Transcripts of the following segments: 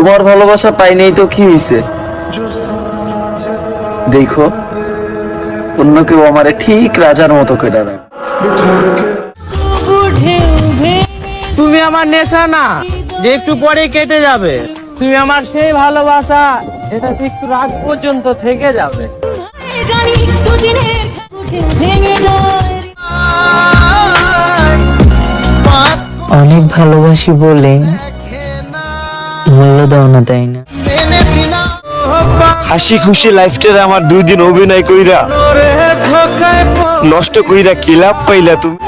তোমার ভালোবাসা পাই নাই তো কি হয়েছে দেখো অন্য কেউ আমারে ঠিক রাজার মতো কেটে রাখ তুমি আমার নেশা না যে একটু পরে কেটে যাবে। তুমি আমার সেই ভালোবাসা এটা একটু রাত পর্যন্ত থেকে যাবে। অনেক ভালোবাসি বলে মূল্য দাও না তাই না? হাসি খুশি লাইফটারে আমার দুই দিন অভিনয় কইরা নষ্ট কইরা কি লাভ পাইলা তুমি?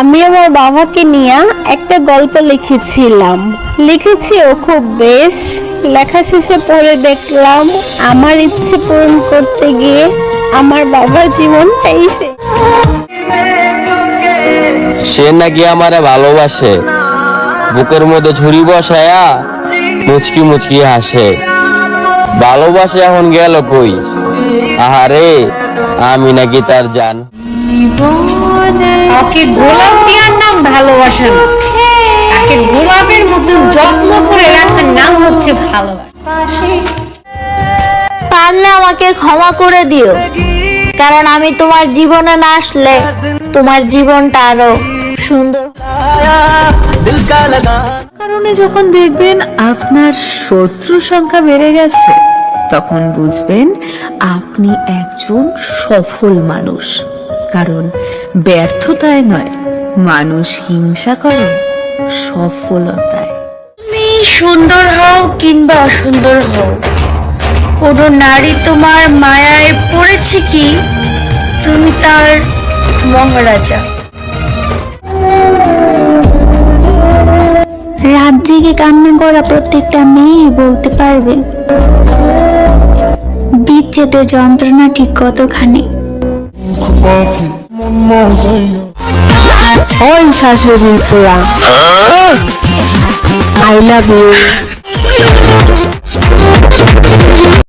আমি আমার বাবাকে নিয়ে একটা গল্প লিখেছিলাম। লিখেছি ও খুব বেশ। লেখা শেষে পড়ে দেখলাম আমার ইচ্ছে পূরণ করতে গিয়ে আমার বাবার জীবনটাই সে নাকি আমারে ভালোবাসে। বুকের মধ্যে ঝুড়ি বসায়া মুচকি মুচকি হাসে। ভালোবাসে এখন গেল কই? আহারে আমি নাকি তার জান। ওকে গোলাপ দেওয়ার নাম ভালোবাসা না। তাকে গোলাপের মতো যত্ন করে রাখার নাম হচ্ছে ভালোবাসা। পারলে আমাকে ক্ষমা করে দিও। কারণ আমি তোমার জীবনে না আসলে তোমার জীবনটা আরও সুন্দর কারণে যখন দেখবেন আপনার শত্রু সংখ্যা বেড়ে গেছে তখন বুঝবেন আপনি একজন সফল মানুষ। কারণ ব্যর্থতায় নয় মানুষ হিংসা করে সফলতায়। তুমি সুন্দর হও কিংবা অসুন্দর হও কোনো নারী তোমার মায়ায় পড়েছে কি? তুমি তার মহারাজা। রাত জেগে কান্না করা প্রত্যেকটা মেয়ে বলতে পারবে। বিচ্ছেদের যন্ত্রণা ঠিক কতখানি? ওই শাশুড়ি পোড়া। I love you